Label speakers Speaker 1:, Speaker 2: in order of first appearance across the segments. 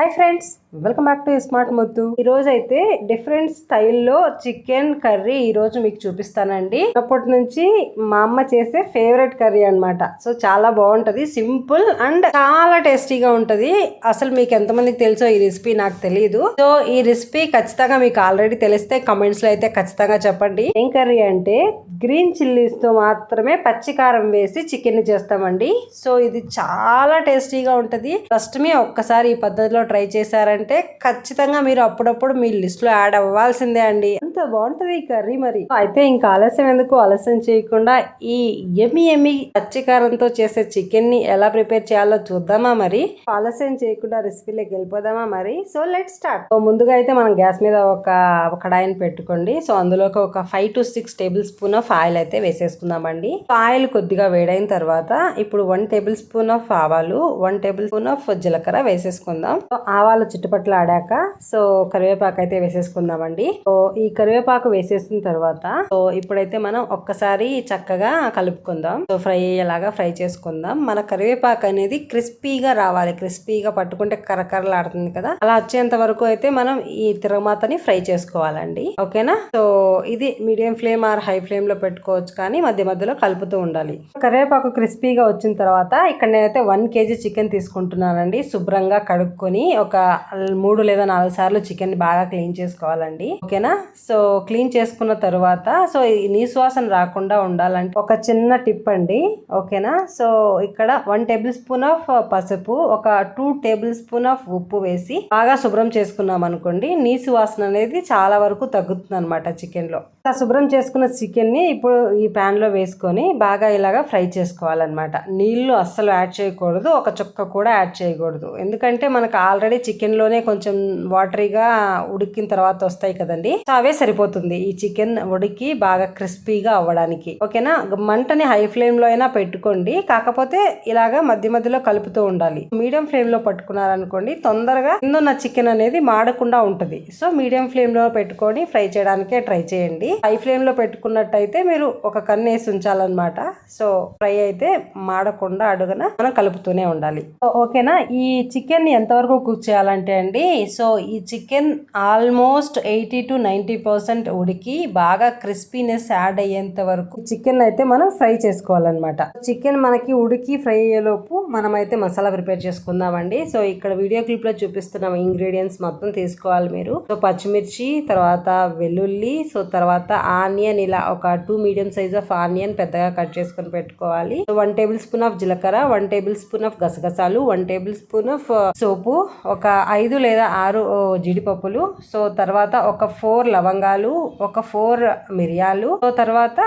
Speaker 1: Hi friends welcome back to smart Muthu. ఈ అయితే different స్టైల్లో చికెన్ కర్రీ ఈ రోజు మీకు చూపిస్తానండి. అప్పటి నుంచి మా అమ్మ చేసే ఫేవరెట్ కర్రీ అన్నమాట. సో చాలా బాగుంటది సింపుల్ అండ్ చాలా టేస్టీగా ఉంటది. అసలు మీకు ఎంతమందికి తెలుసో ఈ రెసిపీ నాకు తెలియదు సో ఈ రెసిపీ ఖచ్చితంగా మీకు ఆల్రెడీ తెలిస్తే కమెంట్స్లో అయితే ఖచ్చితంగా చెప్పండి. ఏం కర్రీ అంటే గ్రీన్ చిల్లీస్తో మాత్రమే పచ్చికారం వేసి చికెన్ చేస్తామండి. సో ఇది చాలా టేస్టీగా ఉంటది. ఫస్ట్ మీ ఒక్కసారి ఈ పద్ధతిలో ట్రై చేశారంటే ఖచ్చితంగా మీరు అప్పుడప్పుడు మీ లిస్ట్లో యాడ్ అవ్వాల్సిందే అండి. ఎంత బాగుంటది ఈ కర్రీ మరి? అయితే ఇంకా ఆలస్యం ఎందుకు? ఆలస్యం చేయకుండా ఈ ఎమి ఎమి పచ్చికారంతో చేసే చికెన్ని ఎలా ప్రిపేర్ చేయాలో చూద్దామా మరి? ఆలస్యం చేయకుండా రెసిపీలోకి వెళ్ళిపోదామా మరి? So let start. ముందుగా అయితే మనం గ్యాస్ మీద ఒక కడాయిని పెట్టుకోండి. సో అందులోకి ఒక five to six tablespoon of oil అయితే వేసేసుకుందామండి. ఆయిల్ కొద్దిగా వేడైన తర్వాత ఇప్పుడు వన్ టేబుల్ స్పూన్ ఆఫ్ ఆవాలు వన్ టేబుల్ స్పూన్ ఆఫ్ జీలకర్ర వేసేసుకుందాం. ఆవాలు చుట్టుపట్ల ఆడాక సో కరివేపాకు అయితే వేసేసుకుందామండి. సో ఈ కరివేపాకు వేసేసిన తర్వాత సో ఇప్పుడైతే మనం ఒక్కసారి చక్కగా కలుపుకుందాం. సో ఫ్రై అయ్యేలాగా ఫ్రై చేసుకుందాం. మన కరివేపాకు అనేది క్రిస్పీగా రావాలి. క్రిస్పీగా పట్టుకుంటే కరకరలాడుతుంది కదా. అలా వచ్చేంత వరకు అయితే మనం ఈ తిరగమాతని ఫ్రై చేసుకోవాలండి. ఓకేనా? సో ఇది మీడియం ఫ్లేమ్ ఆర్ హై ఫ్లేమ్లో పెట్టుకోవచ్చు కానీ మధ్య మధ్యలో కలుపుతూ ఉండాలి. కరివేపాకు క్రిస్పీగా వచ్చిన తర్వాత ఇక్కడ నేనైతే వన్ కేజీ చికెన్ తీసుకుంటున్నానండి. శుభ్రంగా కడుక్కొని ఒక మూడు లేదా నాలుగు సార్లు చికెన్ బాగా క్లీన్ చేసుకోవాలండి. ఓకేనా? సో సో క్లీన్ చేసుకున్న తర్వాత సో ఈ నీసువాసన రాకుండా ఉండాలంటే ఒక చిన్న టిప్ అండి ఓకేనా? సో ఇక్కడ వన్ టేబుల్ స్పూన్ ఆఫ్ పసుపు ఒక టూ టేబుల్ స్పూన్ ఆఫ్ ఉప్పు వేసి బాగా శుభ్రం చేసుకున్నాం అనుకోండి నీసు వాసన అనేది చాలా వరకు తగ్గుతుంది అనమాట చికెన్లో శుభ్రం చేసుకున్న చికెన్ని ఇప్పుడు ఈ పాన్లో వేసుకొని బాగా ఇలాగా ఫ్రై చేసుకోవాలన్నమాట. నీళ్ళు అస్సలు యాడ్ చేయకూడదు ఒక చుక్క కూడా యాడ్ చేయకూడదు. ఎందుకంటే మనకు ఆల్రెడీ చికెన్లోనే కొంచెం వాటరీగా ఉడికిన తర్వాత వస్తాయి కదండి. సో అవే సరిపోతుంది. ఈ చికెన్ ఉడికి బాగా క్రిస్పీగా అవ్వడానికి. ఓకేనా? మంటని హై ఫ్లేమ్లో అయినా పెట్టుకోండి. కాకపోతే ఇలాగా మధ్య మధ్యలో కలుపుతూ ఉండాలి. మీడియం ఫ్లేమ్లో పట్టుకున్నారనుకోండి తొందరగా కింద చికెన్ అనేది మాడకుండా ఉంటుంది. సో మీడియం ఫ్లేమ్లో పెట్టుకొని ఫ్రై చేయడానికే ట్రై చేయండి. హై ఫ్లేమ్లో పెట్టుకున్నట్టయితే మీరు ఒక కన్ను వేసి ఉంచాలన్నమాట. సో ఫ్రై అయితే మాడకుండా అడుగున మనం కలుపుతూనే ఉండాలి. సో ఓకేనా? ఈ చికెన్ ఎంతవరకు కుక్ చేయాలంటే అండి సో ఈ chicken almost eighty to ninety percent ఉడికి బాగా క్రిస్పీనెస్ యాడ్ అయ్యేంత వరకు చికెన్ అయితే మనం ఫ్రై చేసుకోవాలన్నమాట. చికెన్ మనకి ఉడికి ఫ్రై అయ్యేలోపు మనం అయితే మసాలా ప్రిపేర్ చేసుకుందామండి. సో ఇక్కడ వీడియో క్లిప్లో చూపిస్తున్న ఇంగ్రీడియంట్స్ మొత్తం తీసుకోవాలి మీరు. సో పచ్చిమిర్చి తర్వాత వెల్లుల్లి సో తర్వాత ఆనియన్ ఇలా ఒక two medium size of onion పెద్దగా కట్ చేసుకొని పెట్టుకోవాలి. వన్ టేబుల్ స్పూన్ ఆఫ్ జీలకర్ర వన్ టేబుల్ స్పూన్ ఆఫ్ గసగసాలు వన్ టేబుల్ స్పూన్ ఆఫ్ సోపు ఒక ఐదు లేదా ఆరు జీడిపప్పులు సో తర్వాత ఒక ఫోర్ లవంగాలు ఒక ఫోర్ మిరియాలు. తర్వాత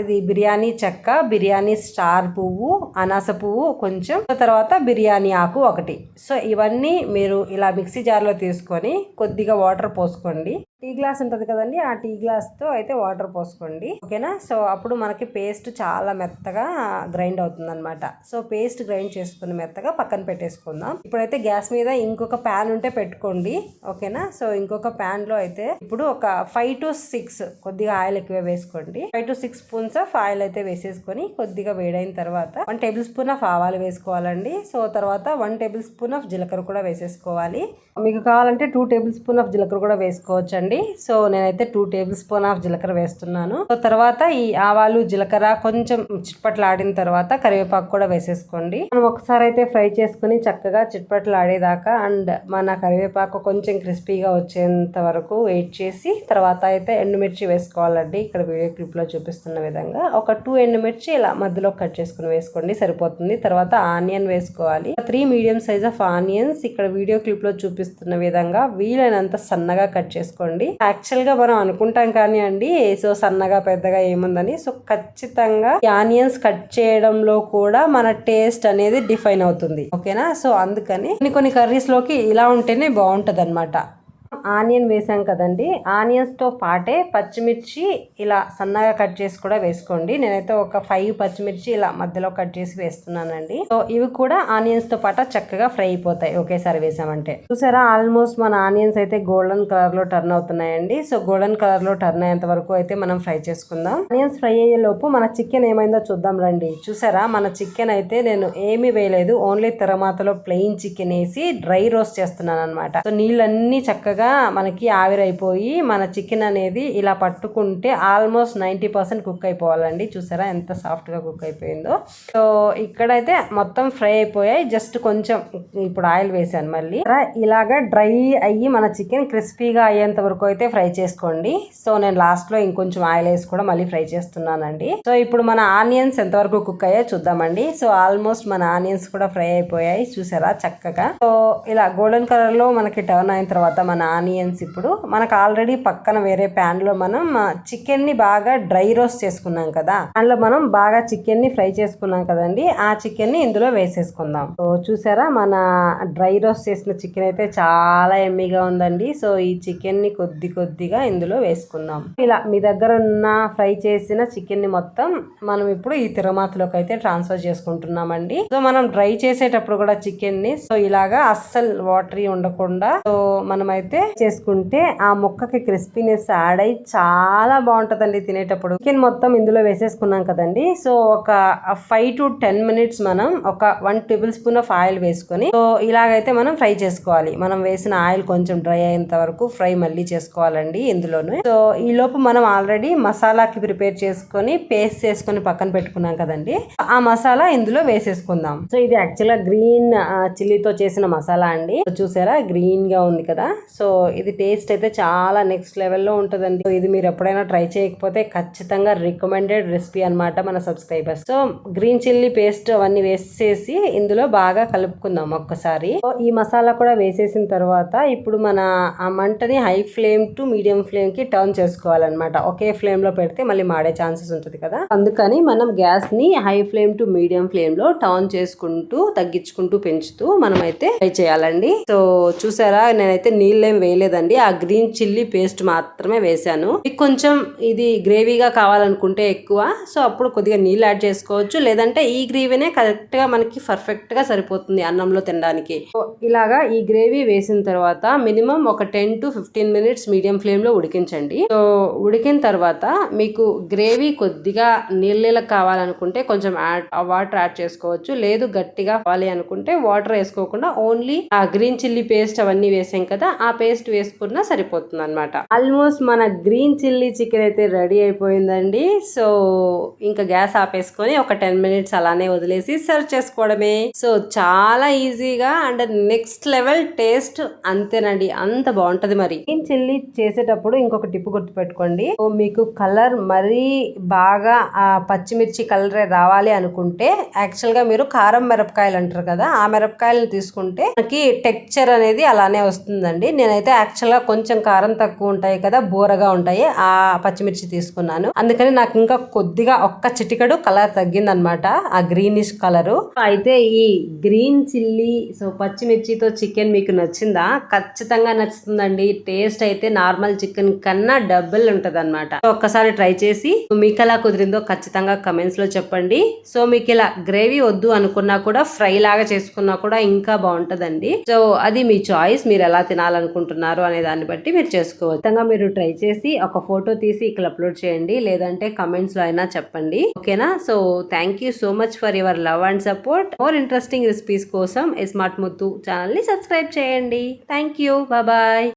Speaker 1: ఇది బిర్యానీ చెక్క బిర్యానీ స్టార్ పువ్వు అనాస పువ్వు కొంచెం. తర్వాత బిర్యానీ ఆకు ఒకటి. సో ఇవన్నీ మీరు ఇలా మిక్సీ జార్లో తీసుకొని కొద్దిగా వాటర్ పోసుకోండి. టీ గ్లాస్ ఉంటుంది కదండి ఆ టీ గ్లాస్తో అయితే వాటర్ పోసుకోండి. ఓకేనా? సో అప్పుడు మనకి పేస్ట్ చాలా మెత్తగా గ్రైండ్ అవుతుంది అనమాట సో పేస్ట్ గ్రైండ్ చేసుకుని మెత్తగా పక్కన పెట్టేసుకుందాం. ఇప్పుడైతే గ్యాస్ మీద ఇంకొక ప్యాన్ ఉంటే పెట్టుకోండి. ఓకేనా? సో ఇంకొక ప్యాన్లో లో అయితే ఇప్పుడు ఒక ఫైవ్ టు సిక్స్ కొద్దిగా ఆయిల్ ఎక్కువ వేసుకోండి. Five to six spoons of oil అయితే వేసేసుకొని కొద్దిగా వేడైన తర్వాత వన్ టేబుల్ స్పూన్ ఆఫ్ ఆవాలు వేసుకోవాలండి. సో తర్వాత వన్ టేబుల్ స్పూన్ ఆఫ్ జీలకర్ర కూడా వేసేసుకోవాలి. మీకు కావాలంటే టూ టేబుల్ స్పూన్ ఆఫ్ జీలకర్ర కూడా వేసుకోవచ్చు అండి సో నేనైతే టూ టేబుల్ స్పూన్ ఆఫ్ జీలకర్ర వేస్తున్నాను. సో తర్వాత ఈ ఆవాలు జీలకర్ర కొంచెం చిట్పట్లాడిన తర్వాత కరివేపాకు కూడా వేసేసుకోండి. మనం ఒకసారి అయితే ఫ్రై చేసుకుని చక్కగా చిట్పట్లాడేదాకా అండ్ మన కరివేపాకు కొంచెం క్రిస్పీగా వచ్చేంత వరకు వెయిట్ చేసి తర్వాత అయితే ఎండుమిర్చి వేసుకోవాలండి. ఇక్కడ వీడియో క్లిప్లో చూపిస్తున్న విధంగా. ఒక టూ ఎండుమిర్చి ఇలా మధ్యలో కట్ చేసుకుని వేసుకోండి. సరిపోతుంది. తర్వాత ఆనియన్ వేసుకోవాలి. Three medium size of onions. ఇక్కడ వీడియో క్లిప్లో చూపిస్తున్న విధంగా వీలైనంత సన్నగా కట్ చేసుకోండి. యాక్చువల్గా మనం అనుకుంటాం కానీ అండి సో సన్నగా పెద్దగా ఏముందని. సో ఖచ్చితంగా ఆనియన్స్ కట్ చేయడంలో కూడా మన టేస్ట్ అనేది డిఫైన్ అవుతుంది. ఓకేనా సో అందుకని కొన్ని కొన్ని కర్రీస్లోకి ఇలా ఉంటేనే బాగుంటది అనమాట ఆనియన్ వేసాం కదండి. ఆనియన్స్తో పాటే పచ్చిమిర్చి ఇలా సన్నగా కట్ చేసి కూడా వేసుకోండి. నేనైతే ఒక ఫైవ్ పచ్చిమిర్చి ఇలా మధ్యలో కట్ చేసి వేస్తున్నానండి. సో ఇవి కూడా ఆనియన్స్తో పాటు చక్కగా ఫ్రై అయిపోతాయి. ఒకేసారి వేసామంటే. చూసారా ఆల్మోస్ట్ మన ఆనియన్స్ అయితే గోల్డెన్ కలర్లో టర్న్ అవుతున్నాయండి. సో గోల్డెన్ కలర్లో టర్న్ అయ్యేంత వరకు అయితే మనం ఫ్రై చేసుకుందాం. ఆనియన్స్ ఫ్రై అయ్యే లోపు మన చికెన్ ఏమైందో చూద్దాం రండి. చూసారా మన చికెన్ అయితే నేను ఏమీ వేయలేదు. ఓన్లీ తెరమాతలో ప్లెయిన్ చికెన్ వేసి డ్రై రోస్ట్ చేస్తున్నాను అనమాట సో నీళ్ళన్నీ చక్కగా మనకి ఆవిరైపోయి మన చికెన్ అనేది ఇలా పట్టుకుంటే ఆల్మోస్ట్ నైంటీ పర్సెంట్ కుక్ అయిపోవాలండి. చూసారా ఎంత సాఫ్ట్గా కుక్ అయిపోయిందో. సో ఇక్కడైతే మొత్తం ఫ్రై అయిపోయాయి. జస్ట్ కొంచెం ఇప్పుడు ఆయిల్ వేసాను మళ్ళీ. ఇలాగా డ్రై అయ్యి మన చికెన్ క్రిస్పీగా అయ్యేంత వరకు అయితే ఫ్రై చేసుకోండి. సో నేను లాస్ట్లో ఇంకొంచెం ఆయిల్ వేసి కూడా మళ్ళీ ఫ్రై చేస్తున్నానండి. సో ఇప్పుడు మన ఆనియన్స్ ఎంతవరకు కుక్ అయ్యాయో చూద్దామండి. సో ఆల్మోస్ట్ మన ఆనియన్స్ కూడా ఫ్రై అయిపోయాయి. చూసారా చక్కగా. సో ఇలా గోల్డెన్ కలర్లో మనకి టర్న్ అయిన తర్వాత మన ఆనియన్స్ ఇప్పుడు. మనకు ఆల్రెడీ పక్కన వేరే ప్యాన్లో మనం చికెన్ని బాగా డ్రై రోస్ట్ చేసుకున్నాం కదా. దానిలో మనం బాగా చికెన్ని ఫ్రై చేసుకున్నాం కదండి. ఆ చికెన్ని ఇందులో వేసేసుకుందాం. సో చూసారా మన డ్రై రోస్ట్ చేసిన చికెన్ అయితే చాలా ఎమ్మీగా ఉందండి. సో ఈ చికెన్ని కొద్ది కొద్దిగా ఇందులో వేసుకుందాం. ఇలా మీ దగ్గర ఉన్న ఫ్రై చేసిన చికెన్ని మొత్తం మనం ఇప్పుడు ఈ తిరుమాతలోకి అయితే ట్రాన్స్ఫర్ చేసుకుంటున్నామండి. సో మనం డ్రై చేసేటప్పుడు కూడా చికెన్ని సో ఇలాగా అస్సలు వాటరీ ఉండకుండా సో మనం అయితే చేసుకుంటే ఆ ముక్కకి క్రిస్పీనెస్ యాడ్ అయ్యి చాలా బాగుంటదండి తినేటప్పుడు. చికెన్ మొత్తం ఇందులో వేసేసుకున్నాం కదండి. సో ఒక ఫైవ్ టు టెన్ మినిట్స్ మనం ఒక one tablespoon of oil వేసుకొని సో ఇలాగైతే మనం ఫ్రై చేసుకోవాలి. మనం వేసిన ఆయిల్ కొంచెం డ్రై అయ్యేంత వరకు ఫ్రై మళ్ళీ చేసుకోవాలండి ఇందులోనే. సో ఈ లోపు మనం ఆల్రెడీ మసాలాకి ప్రిపేర్ చేసుకొని పేస్ట్ చేసుకొని పక్కన పెట్టుకున్నాం కదండి. ఆ మసాలా ఇందులో వేసేసుకుందాం. సో ఇది యాక్చువల్గా గ్రీన్ చిల్లీతో చేసిన మసాలా అండి. చూసారా? గ్రీన్గా ఉంది కదా. సో ఇది టేస్ట్ అయితే చాలా నెక్స్ట్ లెవెల్లో ఉంటుందండి. సో ఇది మీరు ఎప్పుడైనా ట్రై చేయకపోతే ఖచ్చితంగా రికమెండెడ్ రెసిపీ అన్నమాట మన subscribers. So green chilli paste అవన్నీ వేసేసి ఇందులో బాగా కలుపుకుందాం ఒక్కసారి. సో ఈ మసాలా కూడా వేసేసిన తర్వాత ఇప్పుడు మన ఆ మంటని హై ఫ్లేమ్ టు మీడియం ఫ్లేమ్కి టర్న్ చేసుకోవాలన్నమాట. ఒకే ఫ్లేమ్లో పెడితే మళ్ళీ మాడే ఛాన్సెస్ ఉంటుంది కదా. అందుకని మనం గ్యాస్ని హై ఫ్లేమ్ టు మీడియం ఫ్లేమ్లో టర్న్ చేసుకుంటూ తగ్గించుకుంటూ పెంచుతూ మనం అయితే ట్రై చేయాలండి. సో చూసారా నేనైతే నీళ్ళే వేయలేదండి. ఆ గ్రీన్ చిల్లీ పేస్ట్ మాత్రమే వేసాను మీకు కొంచెం ఇది గ్రేవీగా కావాలనుకుంటే ఎక్కువ. సో అప్పుడు కొద్దిగా నీళ్ళు యాడ్ చేసుకోవచ్చు. లేదంటే ఈ గ్రేవీనే కరెక్ట్గా మనకి పర్ఫెక్ట్గా సరిపోతుంది అన్నంలో తినడానికి. సో ఇలాగా ఈ గ్రేవీ వేసిన తర్వాత మినిమం ఒక ten to fifteen minutes medium ఫ్లేమ్లో ఉడికించండి. సో ఉడికిన తర్వాత మీకు గ్రేవీ కొద్దిగా నీళ్ళ కావాలనుకుంటే కొంచెం యాడ్ వాటర్ యాడ్ చేసుకోవచ్చు. లేదు గట్టిగా కావాలి అనుకుంటే వాటర్ వేసుకోకుండా ఓన్లీ ఆ గ్రీన్ చిల్లీ పేస్ట్ అవన్నీ వేసాం కదా ఆ పేస్ట్ వేసుకున్నా సరిపోతుంది అనమాట ఆల్మోస్ట్ మన గ్రీన్ చిల్లీ చికెన్ అయితే రెడీ అయిపోయిందండి. సో ఇంకా గ్యాస్ ఆపేసుకొని ఒక టెన్ మినిట్స్ అలానే వదిలేసి సర్వ్ చేసుకోవడమే. సో చాలా ఈజీగా అండ్ నెక్స్ట్ లెవెల్ టేస్ట్ అంతేనండి. అంత బాగుంటది మరి. గ్రీన్ చిల్లీ చేసేటప్పుడు ఇంకొక టిప్ గుర్తుపెట్టుకోండి. పెట్టుకోండి మీకు కలర్ మరీ బాగా ఆ పచ్చిమిర్చి కలర్ రావాలి అనుకుంటే యాక్చువల్గా మీరు కారం మిరపకాయలు అంటారు కదా ఆ మిరపకాయలను తీసుకుంటే మనకి టెక్చర్ అనేది అలానే వస్తుందండి. నేను నేనైతే యాక్చువల్గా కొంచెం కారం తక్కువ ఉంటాయి కదా బోరగా ఉంటాయి ఆ పచ్చిమిర్చి తీసుకున్నాను. అందుకని నాకు ఇంకా కొద్దిగా ఒక్క చిటికడు కలర్ తగ్గిందనమాట ఆ గ్రీనిష్ కలర్ అయితే ఈ గ్రీన్ చిల్లీ సో పచ్చిమిర్చితో చికెన్ మీకు నచ్చిందా? ఖచ్చితంగా నచ్చుతుందండి. టేస్ట్ అయితే నార్మల్ చికెన్ కన్నా డబుల్ ఉంటుంది అనమాట ఒక్కసారి ట్రై చేసి మీకు ఎలా కుదిరిందో ఖచ్చితంగా కమెంట్స్లో చెప్పండి. సో మీకు ఇలా గ్రేవీ వద్దు అనుకున్నా కూడా ఫ్రై లాగా చేసుకున్నా కూడా ఇంకా బాగుంటుందండి. సో అది మీ చాయిస్ మీరు ఎలా తినాలనుకుంటున్నారు అనే దాన్ని బట్టి మీరు చేసుకోవచ్చు. ఖచ్చితంగా మీరు ట్రై చేసి ఒక ఫోటో తీసి ఇక్కడ అప్లోడ్ చేయండి లేదంటే కమెంట్స్లో అయినా చెప్పండి. ఓకేనా? So thank you so much for your love and support more interesting recipes కోసం స్మార్ట్ ముత్తు ఛానల్ని సబ్స్క్రైబ్ చేయండి. Thank you bye